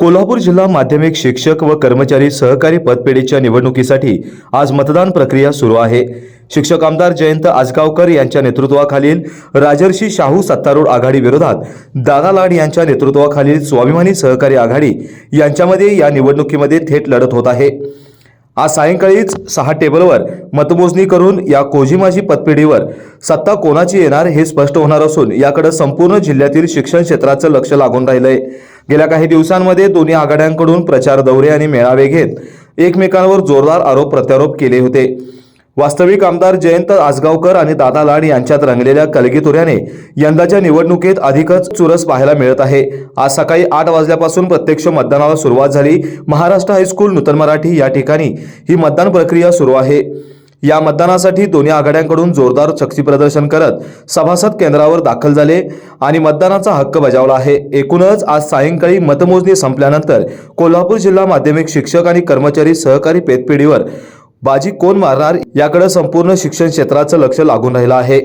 कोल्हापूर जिल्हा माध्यमिक शिक्षक व कर्मचारी सहकारी पदपेढीच्या निवडणुकीसाठी आज मतदान प्रक्रिया सुरू आहे. शिक्षक आमदार जयंत आजगावकर यांच्या नेतृत्वाखालील राजर्षी शाहू सत्तारूढ आघाडी विरोधात दादा लाड यांच्या नेतृत्वाखालील स्वाभिमानी सहकारी आघाडी यांच्यामध्ये या निवडणुकीमध्ये थेट लढत होत आहे. आज सायंकाळीच सहा टेबलवर मतमोजणी करून या कोझिमाची पतपेढीवर सत्ता कोणाची येणार हे स्पष्ट होणार असून याकडे संपूर्ण जिल्ह्यातील शिक्षण क्षेत्राचं लक्ष लागून राहिलंय. गेल्या काही दिवसांमध्ये दोन्ही आघाड्यांकडून प्रचार दौरे आणि मेळावे घेत एकमेकांवर जोरदार आरोप प्रत्यारोप केले होते. वास्तविक आमदार जयंत आसगावकर आणि दादा लाड यांच्यात रंगलेल्या कलगीतुऱ्याने यंदाच्या निवडणुकीत अधिकच चुरस पाहायला मिळत आहे. आज सकाळी आठ वाजल्यापासून प्रत्यक्ष मतदानाला सुरुवात झाली. महाराष्ट्र हायस्कूल नूतन मराठी या ठिकाणी ही मतदान प्रक्रिया सुरू आहे. या मतदानासाठी दोन्ही आघाड्यांकडून जोरदार शक्ती प्रदर्शन करत सभासद केंद्रावर दाखल झाले आणि मतदानाचा हक्क बजावला आहे. एकूणच आज सायंकाळी मतमोजणी संपल्यानंतर कोल्हापूर जिल्हा माध्यमिक शिक्षक आणि कर्मचारी सहकारी पेतपिढीवर बाजी कोण मारणार याकडे संपूर्ण शिक्षण क्षेत्राचं लक्ष लागून राहिलं आहे.